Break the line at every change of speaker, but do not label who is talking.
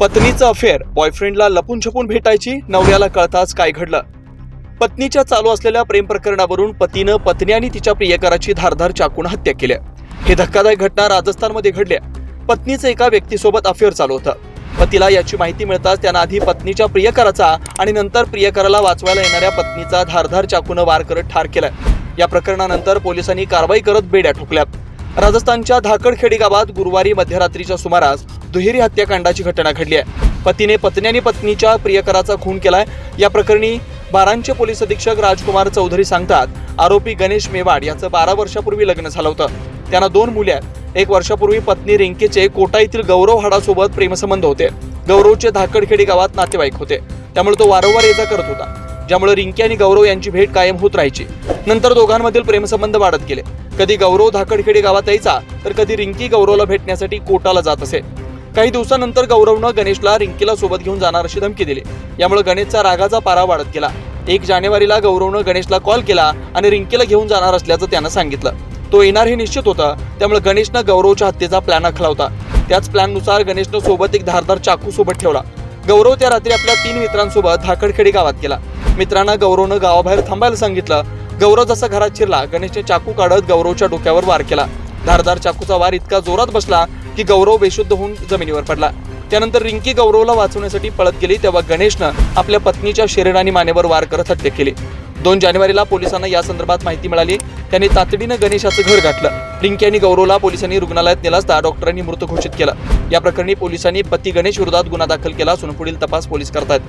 पत्नीचं अफेअर बॉयफ्रेंडला लपून छपून भेटायची नवऱ्याला कळताच काय घडलं. पत्नीच्या चालू असलेल्या प्रेम प्रकरणावरून पतीनं पत्नी आणि तिच्या प्रियकराची धारधार चाकून हत्या केल्या. हे धक्कादायक घटना राजस्थानमध्ये घडल्या. पत्नीचं एका व्यक्तीसोबत अफेअर चालू होतं. पतीला याची माहिती मिळताच त्यानं आधी पत्नीच्या प्रियकराचा आणि नंतर प्रियकराला वाचवायला येणाऱ्या पत्नीचा धारधार चाकूनं वार करत ठार केलाय या प्रकरणानंतर पोलिसांनी कारवाई करत बेड्या ठोकल्यात राजस्थानच्या धाकडखेडी गावात गुरुवारी मध्यरात्रीच्या सुमारास दुहेरी हत्याकांडाची घटना घडली आहे. पतीने पत्नी आणि पत्नीच्या प्रियकराचा खून केलाय. या प्रकरणी बारांचे पोलीस अधीक्षक राजकुमार चौधरी सांगतात आरोपी गणेश मेवाड याचं बारा वर्षापूर्वी लग्न झालं होतं. त्यांना दोन मुले आहेत. एक वर्षापूर्वी पत्नी रिंकेचे कोटा येथील गौरव हाडासोबत प्रेमसंबंध होते. गौरवचे धाकडखेडी गावात नातेवाईक होते. त्यामुळे तो वारंवार ये करत होता. ज्यामुळे रिंकी आणि गौरव यांची भेट कायम होत राहायची. नंतर दोघांमधील प्रेमसंबंध वाढत गेले. कधी गौरव धाकडखेडी गावात यायचा तर कधी रिंकी गौरवला भेटण्यासाठी कोटाला जात असे. काही दिवसानंतर गौरवनं गणेशला रिंकीला सोबत घेऊन जाणार अशी धमकी दिली. यामुळे गणेशचा रागाचा पारा वाढत गेला. एक जानेवारीला गौरवनं गणेशला कॉल केला आणि रिंकीला घेऊन जाणार असल्याचं त्यानं सांगितलं. तो येणार हे निश्चित होतं त्यामुळे गणेशनं गौरवच्या हत्येचा प्लॅन आखला होता. त्याच प्लॅननुसार गणेशनं सोबत एक धारदार चाकू सोबत ठेवला. गौरव त्या रात्री आपल्या तीन मित्रांसोबत धाकडखेडी गावात गेला. मित्रांना गौरवनं गावाबाहेर थांबायला सांगितलं. गौरव जसा घरात शिरला गणेशने चाकू काढत गौरवच्या डोक्यावर वार केला. धारदार चाकूचा वार इतका जोरात बसला की गौरव बेशुद्ध होऊन जमिनीवर पडला. त्यानंतर रिंकी गौरवला वाचवण्यासाठी पळत गेली तेव्हा गणेशनं आपल्या पत्नीच्या शरीर आणि मानेवर वार करत हत्या केली. दोन जानेवारीला पोलिसांना या संदर्भात माहिती मिळाली. त्यांनी तातडीनं गणेशाचं घर गाठलं. रिंकी आणि गौरवला पोलिसांनी रुग्णालयात नेला असता डॉक्टरांनी मृत घोषित केलं. या प्रकरणी पोलिसांनी पती गणेश विरोधात गुन्हा दाखल केला असून पुढील तपास पोलीस करतात